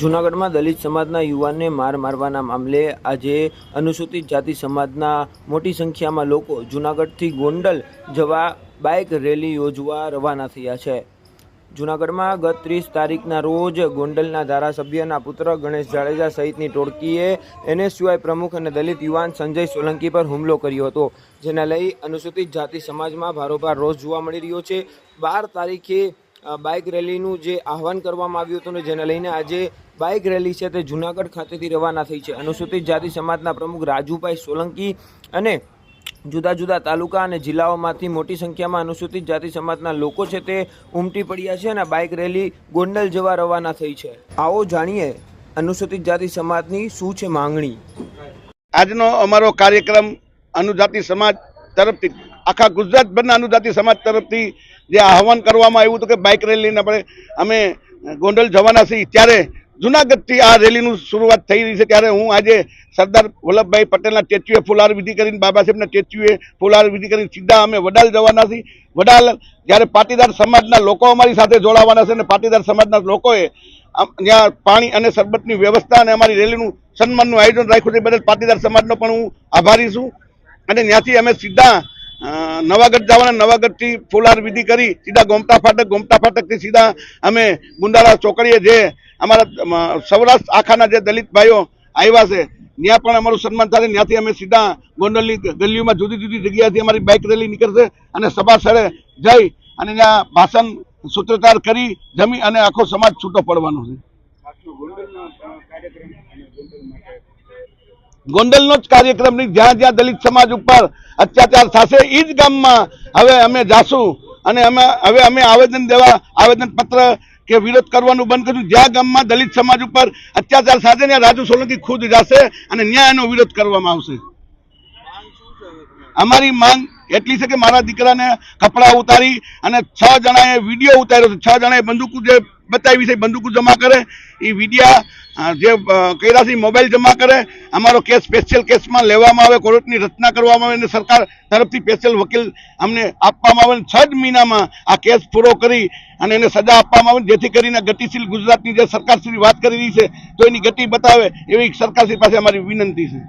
જૂનાગઢમાં દલિત સમાજના યુવાનને માર મારવાના મામલે આજે અનુસૂચિત જાતિ સમાજના મોટી સંખ્યામાં લોકો જૂનાગઢથી ગોંડલ જવા બાઇક રેલી યોજવા રવાના થયા છે. જૂનાગઢમાં ગત ત્રીસ તારીખના રોજ ગોંડલના ધારાસભ્યના પુત્ર ગણેશ જાડેજા સહિતની ટોળકીએ એનએસયુઆઈ પ્રમુખ અને દલિત યુવાન સંજય સોલંકી પર હુમલો કર્યો હતો, જેને લઈ અનુસૂચિત જાતિ સમાજમાં ભારોભાર રોષ જોવા મળી રહ્યો છે. બાર તારીખે બાઇક રેલીનું જે આહવાન કરવામાં આવ્યું હતું ને જેને લઈને આજે બાઇક રેલી છે તે જૂનાગઢ ખાતેથી રવાના થઈ છે. અનુસૂચિત જાતિ સમાજના પ્રમુખ રાજુભાઈ સોલંકી અને જુદા જુદા તાલુકા અને જિલ્લાઓમાંથી મોટી સંખ્યામાં અનુસૂચિત જાતિ સમાજના લોકો છે તે ઉમટી પડ્યા છે અને બાઇક રેલી ગોંડલ જવા રવાના થઈ છે. આવો જાણીએ અનુસૂચિત જાતિ સમાજની શું છે માંગણી? આજનો અમારો કાર્યક્રમ અનુજાતિ સમાજ તરફથી આખા ગુજરાતભરના અનુજાતિ સમાજ તરફથી જે આહવાન કરવામાં આવ્યું હતું કે બાઇક રેલીને આપણે અમે ગોંડલ જવાના છીએ, ત્યારે જુનાગઢથી આ રેલીનું શરૂઆત થઈ રહી છે. ત્યારે હું આજે સરદાર વલ્લભભાઈ પટેલના સ્ટેચ્યુએ ફુલાર વિધિ કરીને, બાબા સાહેબના સ્ટેચ્યુએ ફુલાર વિધિ કરીને સીધા અમે વડાલ જવાના છીએ. વડાલ જ્યારે પાટીદાર સમાજના લોકો અમારી સાથે જોડાવાના છે અને પાટીદાર સમાજના લોકોએ ત્યાં પાણી અને શરબતની વ્યવસ્થા અને અમારી રેલીનું સન્માનનું આયોજન રાખ્યું છે બદલ પાટીદાર સમાજનો પણ હું આભારી છું. અને ત્યાંથી અમે સીધા નવાગઢ જવાના, નવાગઢથી ફુલાર વિધિ કરી, સીધા ગોમટા ફાટક ગોમટા ફાટકથી સીધા અમે ગુંદાળા ચોકડીએ જે અમારા સૌરાષ્ટ્ર આખાના જે દલિત ભાઈઓ આવ્યા છે ત્યાં પણ અમારું સન્માન થશે ત્યાંથી અમે સીધા ગોંડલની ગલીઓમાં જુદી જુદી જગ્યાએથી અમારી બાઇક રેલી નીકળશે અને સભા સ્થળે જઈ અને ત્યાં ભાષણ સૂત્રધાર કરી, જમી અને આખો સમાજ છૂટો પડવાનો છે. ગોંડલનો જ કાર્યક્રમ નહીં જ્યાં જ્યાં દલિત સમાજ ઉપર અત્યાચાર થશે એ જ ગામમાં હવે અમે જાશું. અને અમે, હવે અમે આવેદન દેવા આવેદન પત્ર કે વિરોધ કરવાનું બંધ કર્યું. જ્યાં ગામમાં દલિત સમાજ ઉપર અત્યાચાર થશે ત્યાં રાજુ સોલંકી ખુદ જશે અને ન્યાય એનો વિરોધ કરવામાં આવશે. અમારી માંગ એટલી છે કે મારા દીકરાને કપડાં ઉતારી અને છ જણાએ વીડિયો ઉતાર્યો છે. છ જણાએ બંદૂકો જે બતાવી છે બંદૂકો જમા કરે. એ વિડીયા જે કર્યા છે મોબાઈલ જમા કરે. અમારો કેસ સ્પેશિયલ કેસમાં લેવામાં આવે, કોર્ટની રચના કરવામાં આવે અને સરકાર તરફથી સ્પેશિયલ વકીલ અમને આપવામાં આવે છ જ મહિનામાં આ કેસ પૂરો કરી અને એને સજા આપવામાં આવે. જેથી કરીને ગતિશીલ ગુજરાતની જે સરકારશ્રી વાત કરી રહી છે, તો એની ગતિ બતાવે એવી સરકારશ્રી પાસે અમારી વિનંતી છે.